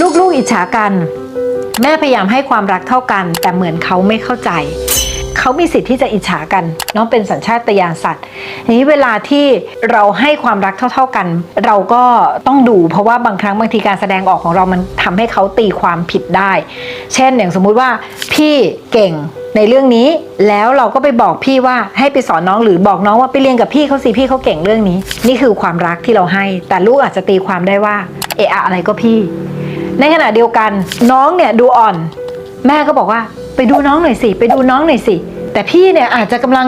ลูกๆอิจฉากัน แม่พยายามให้ความรักเท่ากัน แต่เหมือนเขาไม่เข้าใจ เขามีสิทธิ์ที่จะอิจฉากันเน้องเป็นสัญชาตญาณสัตว์นี้เวลาที่เราให้ความรักเท่า ๆกัน เราก็ต้องดู เพราะว่าบางครั้งบางทีการแสดงออกของเรามันทำให้เขาตีความผิดได้ เช่นอย่างสมมุติว่าพี่เก่งในเรื่องนี้แล้วเราก็ไปบอกพี่ว่าให้ไปสอนน้องหรือบอกน้องว่าไปเรียนกับพี่เขาสิพี่เขาเก่งเรื่องนี้ นี่คือความรักที่เราให้ แต่ลูกอาจจะตีความได้ว่าเอะอะไรก็พี่ ในขณะเดียวกันน้องเนี่ยดูอ่อน แม่ก็บอกว่าไปดูน้องหน่อยสิ ไปดูน้องหน่อยสิ แต่พี่เนี่ยอาจจะกำลัง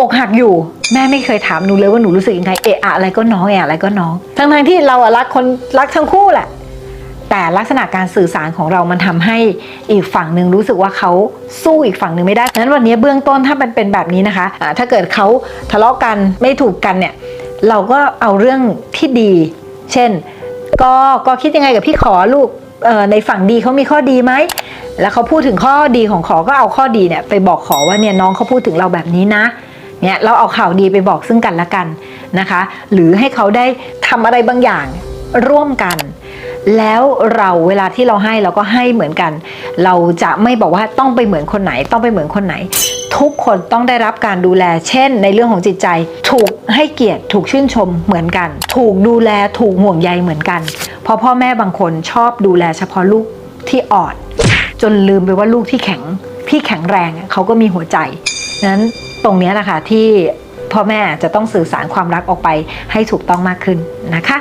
อกหักอยู่ แม่ไม่เคยถามหนูเลยว่าหนูรู้สึกยังไงเอะอะอะไรก็น้องเอะอะอะไรก็น้อง ทั้งทงที่เราอะรักคนรักทั้งคู่แหละ แต่ลักษณะการสื่อสารของเรามันทำให้อีกฝั่งหนึ่งรู้สึกว่าเขาสู้อีกฝั่งหนึ่งไม่ได้ฉะนั้นวันนี้เบื้องต้นถ้ามันเป็นแบบนี้นะคะะถ้าเกิดเขาทะเลาะกันไม่ถูกกันเนี่ยเราก็เอาเรื่องที่ดี เช่น ก็ก็คิดยังไงกับพี่ขอลูกในฝั่งดีเขามีข้อดีไหม แล้วเขาพูดถึงข้อดีของขอก็เอาข้อดีเนี่ยไปบอกขอว่าเนี่ยน้องเขาพูดถึงเราแบบนี้นะเนี่ยเราเอาข่าวดีไปบอกซึ่งกันและกันนะคะ หรือให้เขาได้ทำอะไรบางอย่างร่วมกัน แล้วเราเวลาที่เราให้เราก็ให้เหมือนกัน เราจะไม่บอกว่าต้องไปเหมือนคนไหน ต้องไปเหมือนคนไหน ทุกคนต้องได้รับการดูแล เช่น ในเรื่องของจิตใจ ถูกให้เกียรติถูกชื่นชมเหมือนกัน ถูกดูแลถูกห่วงใยเหมือนกัน เพราะพ่อแม่บางคนชอบดูแลเฉพาะลูกที่อ่อน จนลืมไปว่าลูกที่แข็งที่แข็งแรงเขาก็มีหัวใจนั้นตรงนี้นะคะที่พ่อแม่จะต้องสื่อสารความรักออกไปให้ถูกต้องมากขึ้นนะคะ